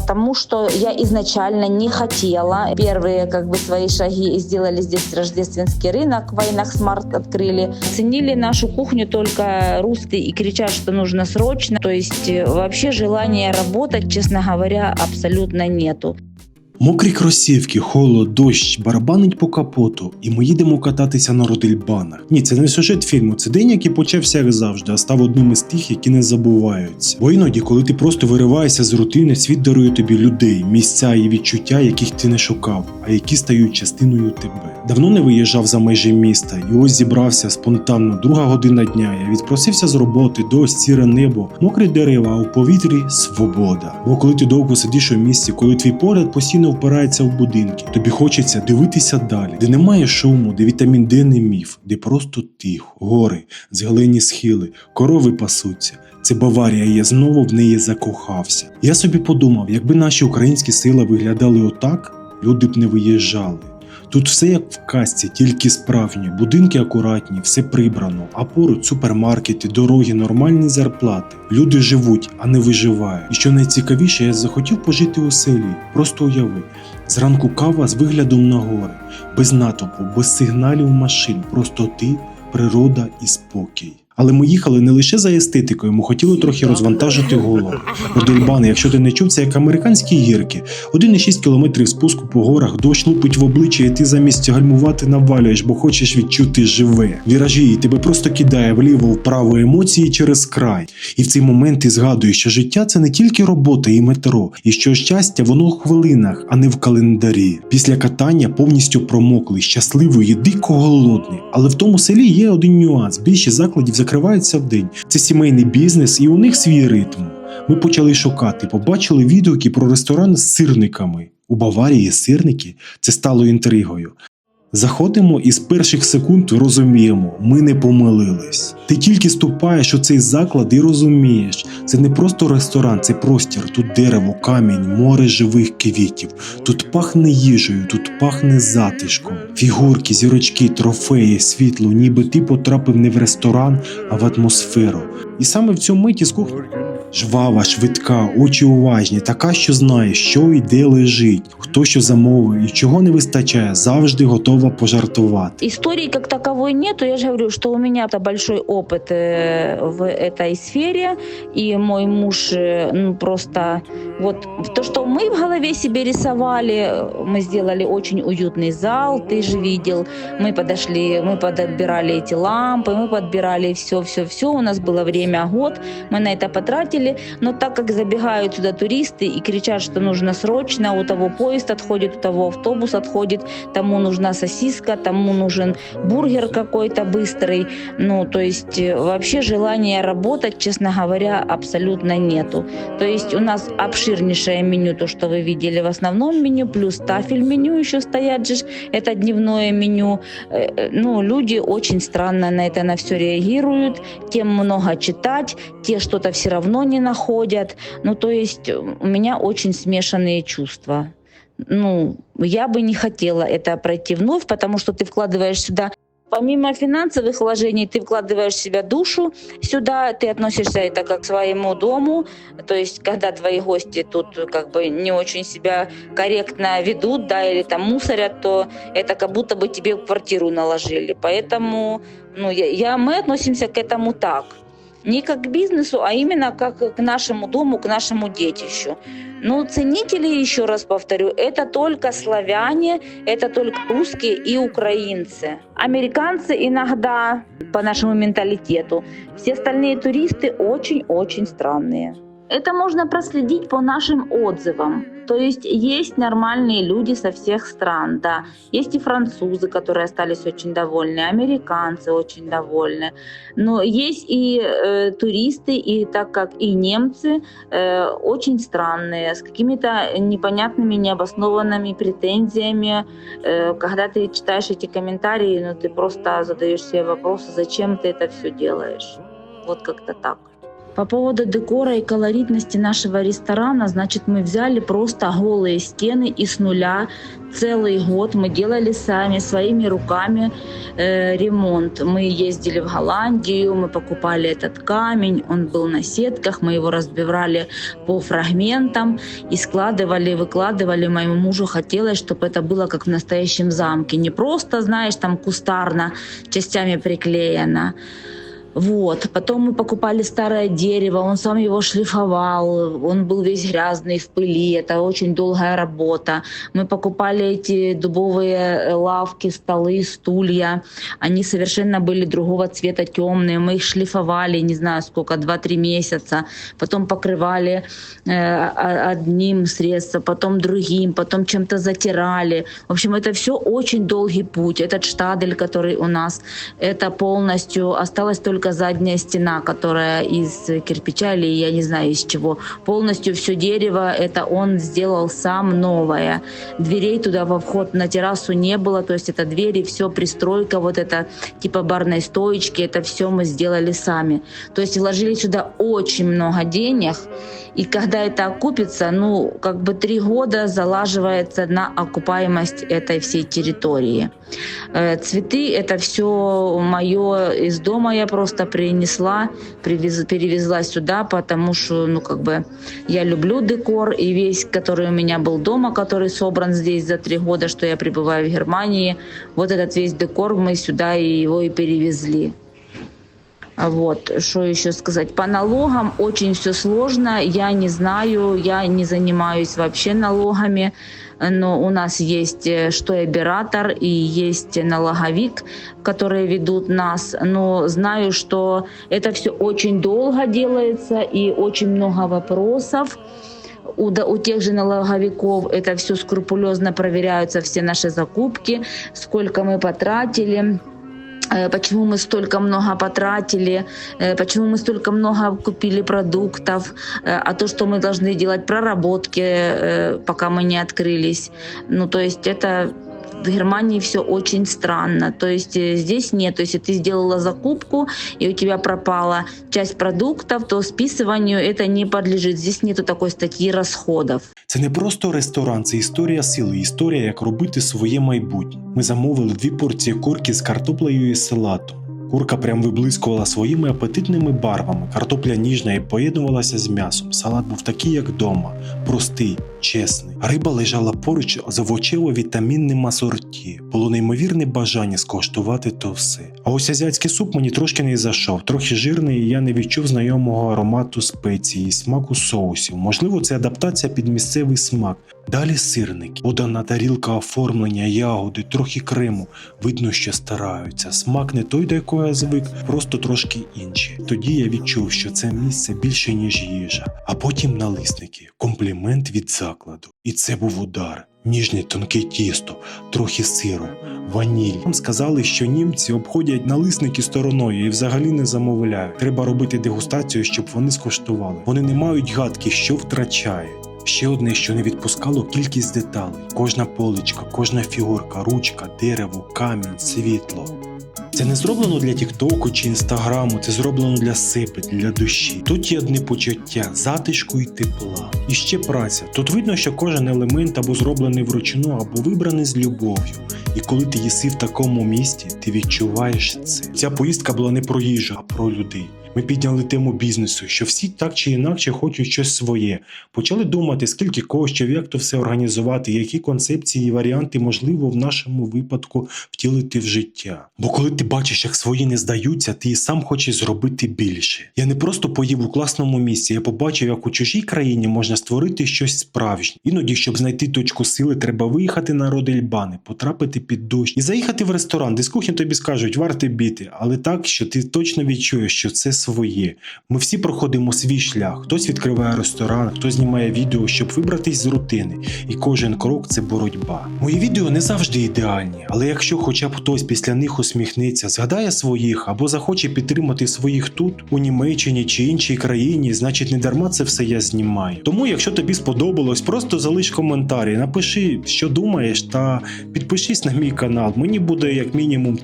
потому что я изначально не хотела. Первые как бы свои шаги сделали здесь рождественский рынок, войнах смарт открыли. Ценили нашу кухню только русские и кричат, что нужно срочно. То есть э, вообще желания работать, честно говоря, абсолютно нету. Мокрі кросівки, холод, дощ, барабанить по капоту, і ми їдемо кататися на родильбанах. Ні, це не сюжет фільму, це день, який почався як завжди, а став одним із тих, які не забуваються. Бо іноді, коли ти просто вириваєшся з рутини, світ дарує тобі людей, місця і відчуття, яких ти не шукав, а які стають частиною тебе. Давно не виїжджав за межі міста, і ось зібрався спонтанно друга година дня. Я відпросився з роботи, дощ, сіре небо, мокрі дерева, а у повітрі свобода. Бо коли ти довго сидиш у місці, коли твій погляд постійно впирається в будинки, тобі хочеться дивитися далі, де немає шуму, де вітамін Д не міф, де просто тихо, гори, згалені схили, корови пасуться. Це Баварія, я знову в неї закохався. Я собі подумав, якби наші українські сили виглядали отак, люди б не виїжджали. Тут все як в казці, тільки справжні, будинки акуратні, все прибрано, а поруч супермаркети, дороги, нормальні зарплати. Люди живуть, а не виживають. І що найцікавіше, я захотів пожити у селі. Просто уяви. Зранку кава з виглядом на гори, без натовпу, без сигналів машин, просто ти, природа і спокій. Але ми їхали не лише за естетикою, ми хотіли трохи розвантажити голову. Родельбани, якщо ти не чув, це як американські гірки. 1,6 кілометрів спуску по горах, дощ лупить в обличчя, і ти замість гальмувати навалюєш, бо хочеш відчути живе. Віражі, і тебе просто кидає вліво-вправо емоції через край. І в цей момент ти згадуєш, що життя це не тільки робота і метро, і що щастя воно в хвилинах, а не в календарі. Після катання повністю промокли, щасливий і дико голодний. Але в тому селі є один нюанс: більшість закладів закриваються в день. Це сімейний бізнес, і у них свій ритм. Ми почали шукати, побачили відгуки про ресторан з сирниками. У Баварії сирники це стало інтригою. Заходимо і з перших секунд розуміємо, ми не помилились. Ти тільки ступаєш у цей заклад і розумієш, це не просто ресторан, це простір. Тут дерево, камінь, море живих квітів. Тут пахне їжею, тут пахне затишком. Фігурки, зірочки, трофеї, світло, ніби ти потрапив не в ресторан, а в атмосферу. І саме в цьому миті з кухні Жвава, швидка, очі уважні, така, що знає, що і де лежить, хто що замовив і чого не вистачає, завжди готова пожартувати. Истории как таковой нету. Я же говорю, что у меня это большой опыт э, в этой сфере, и мой муж э, ну, просто вот то, что мы в голове себе рисовали, мы сделали очень уютный зал, ты же видел, мы подошли, мы подбирали эти лампы, мы подбирали все, все, все, у нас было время год, мы на это потратили, Но так как забегают сюда туристы и кричат, что нужно срочно, у того поезд отходит, у того автобус отходит, тому нужна сосиска, тому нужен бургер какой-то быстрый. Ну, то есть э, вообще желания работать, честно говоря, абсолютно нету. То есть у нас обширнейшее меню, то, что вы видели в основном меню, плюс тафель меню еще стоят же, это дневное меню. Э, э, Ну, люди очень странно на это на все реагируют, тем много читать, те что-то все равно не находят. Ну, то есть э, у меня очень смешанные чувства ну, я бы не хотела это пройти вновь, потому что ты вкладываешь сюда Помимо финансовых вложений, ты вкладываешь в себя душу сюда, ты относишься это как к своему дому, то есть когда твои гости тут как бы не очень себя корректно ведут, да, или там мусорят, то это как будто бы тебе квартиру наложили. Поэтому ну, я, я, мы относимся к этому так. Не как к бизнесу, а именно как к нашему дому, к нашему детищу. Ну, ценители, еще раз повторю, это только славяне, это только русские и украинцы. Американцы иногда по нашему менталитету. Все остальные туристы очень-очень странные. Это можно проследить по нашим отзывам. То есть есть нормальные люди со всех стран, да. Есть и французы, которые остались очень довольны, американцы очень довольны. Но есть и э, туристы, и так как и немцы э, очень странные, с какими-то непонятными, необоснованными претензиями. Э, когда ты читаешь эти комментарии, ну, ты просто задаешь себе вопрос, зачем ты это все делаешь. Вот как-то так. По поводу декора и колоритности нашего ресторана, значит, мы взяли просто голые стены и с нуля целый год мы делали сами своими руками э, ремонт. Мы ездили в Голландию, мы покупали этот камень, он был на сетках, мы его разбирали по фрагментам и складывали, выкладывали. Моему мужу хотелось, чтобы это было как в настоящем замке, не просто, знаешь, там кустарно частями приклеено. Вот. Потом мы покупали старое дерево, он сам его шлифовал, он был весь грязный в пыли, это очень долгая работа. Мы покупали эти дубовые э, лавки, столы, стулья, они совершенно были другого цвета, темные, мы их шлифовали, не знаю сколько, 2-3 месяца, потом покрывали э, одним средством, потом другим, потом чем-то затирали. В общем, это все очень долгий путь. Этот штадель, который у нас, это полностью осталась только задняя стена, которая из кирпича или я не знаю из чего. Полностью все дерево, это он сделал сам новое. Дверей туда во вход на террасу не было, то есть это двери, все пристройка, вот это типа барной стоечки, это все мы сделали сами. То есть вложили сюда очень много денег, и когда это окупится, ну, как бы три года залаживается на окупаемость этой всей территории. Э, Цветы это все мое из дома я просто принесла, привез, перевезла сюда, потому что, ну, как бы я люблю декор, и весь, который у меня был дома, который собран здесь за три года, что я пребываю в Германии, вот этот весь декор мы сюда и его и перевезли. А Вот, что еще сказать? По налогам очень все сложно. Я не знаю, я не занимаюсь вообще налогами. Но у нас есть э, что оператор, и есть налоговик, которые ведут нас. Но знаю, что это все очень долго делается и очень много вопросов. У, у тех же налоговиков это все скрупулезно проверяются, все наши закупки, сколько мы потратили почему мы столько много потратили, э, почему мы столько много купили продуктов, э, а то, что мы должны делать проработки, э, пока мы не открылись. Ну, то есть это в Германии все очень странно. То есть э, здесь нет. То есть если ты сделала закупку и у тебя пропала часть продуктов, то списыванию это не подлежит. Здесь нету такой статьи расходов. Це не просто ресторан, це історія сили, історія, як робити своє майбутнє. Ми замовили дві порції курки з картоплею і салатом. Курка прям виблискувала своїми апетитними барвами. Картопля ніжна і поєднувалася з м'ясом. Салат був такий, як вдома, простий, чесний. Риба лежала поруч з овочево-вітамінним асорті. Було неймовірне бажання скоштувати то все. А ось азіатський суп мені трошки не зайшов, трохи жирний, і я не відчув знайомого аромату спеції смаку соусів. Можливо, це адаптація під місцевий смак. Далі сирники, подана тарілка оформлення, ягоди, трохи крему. Видно, що стараються. Смак не той, до якого я звик, просто трошки інший. Тоді я відчув, що це місце більше, ніж їжа. А потім налисники, комплімент від закладу. І це був удар. Ніжне тонке тісто, трохи сиру, ваніль. Нам сказали, що німці обходять налисники стороною і взагалі не замовляють. Треба робити дегустацію, щоб вони скуштували. Вони не мають гадки, що втрачають. Ще одне, що не відпускало кількість деталей: кожна поличка, кожна фігурка, ручка, дерево, камінь, світло. Це не зроблено для Тіктоку чи Інстаграму, це зроблено для себе, для душі. Тут є одне почуття затишку і тепла. І ще праця. Тут видно, що кожен елемент або зроблений вручну, або вибраний з любов'ю. І коли ти їси в такому місті, ти відчуваєш це. Ця поїздка була не про їжу, а про людей. Ми підняли тему бізнесу, що всі так чи інакше хочуть щось своє. Почали думати, скільки коштів, як то все організувати, які концепції і варіанти можливо в нашому випадку втілити в життя. Бо коли ти бачиш, як свої не здаються, ти і сам хочеш зробити більше. Я не просто поїв у класному місці, я побачив, як у чужій країні можна створити щось справжнє. Іноді, щоб знайти точку сили, треба виїхати на Родельбани, потрапити під дощ і заїхати в ресторан, де з кухні тобі скажуть, варте біти, але так, що ти точно відчуєш, що це своє. Ми всі проходимо свій шлях. Хтось відкриває ресторан, хтось знімає відео, щоб вибратись з рутини. І кожен крок це боротьба. Мої відео не завжди ідеальні, але якщо хоча б хтось після них усміхнеться, згадає своїх або захоче підтримати своїх тут, у Німеччині чи іншій країні, значить не дарма це все я знімаю. Тому, якщо тобі сподобалось, просто залиш коментарі, напиши, що думаєш, та підпишись на мій канал. Мені буде як мінімум